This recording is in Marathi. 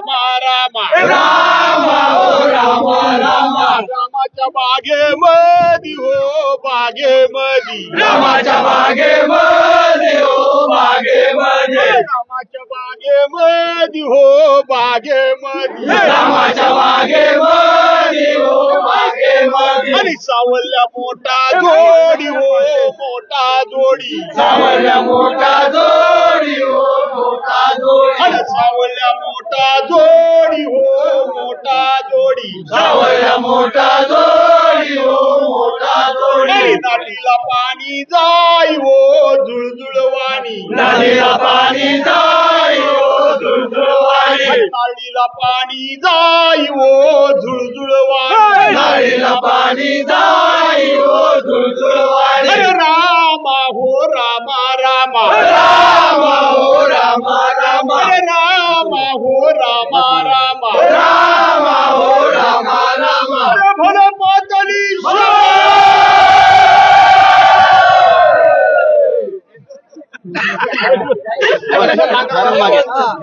रामा रामा. रामा ओ रामा रामा. रामाच्या बागे मधी हो बागे मधी. रामाच्या बागे मधी हो बागे मधी रामाच्या बागे आणि सावल्या मोठा जोडी हो मोठा जोडी. सावल्या मोठा जोडी जोडी. सावल्या मोठा जोडी हो मोठा जोडी. नाटीला पाणी जाई हो जुळजुळवाणी नदीला पाणी जाई हो झुळझुळवाणी नाळीला पाणी जाई हो झुळझुळवाणी नदीला पाणी जाई हो झुळझुळवाणी अरे रामा हो रामा रामा. रामा हो रामा रामा. अरे रामा हो रामा. रामा 나름 나겠다.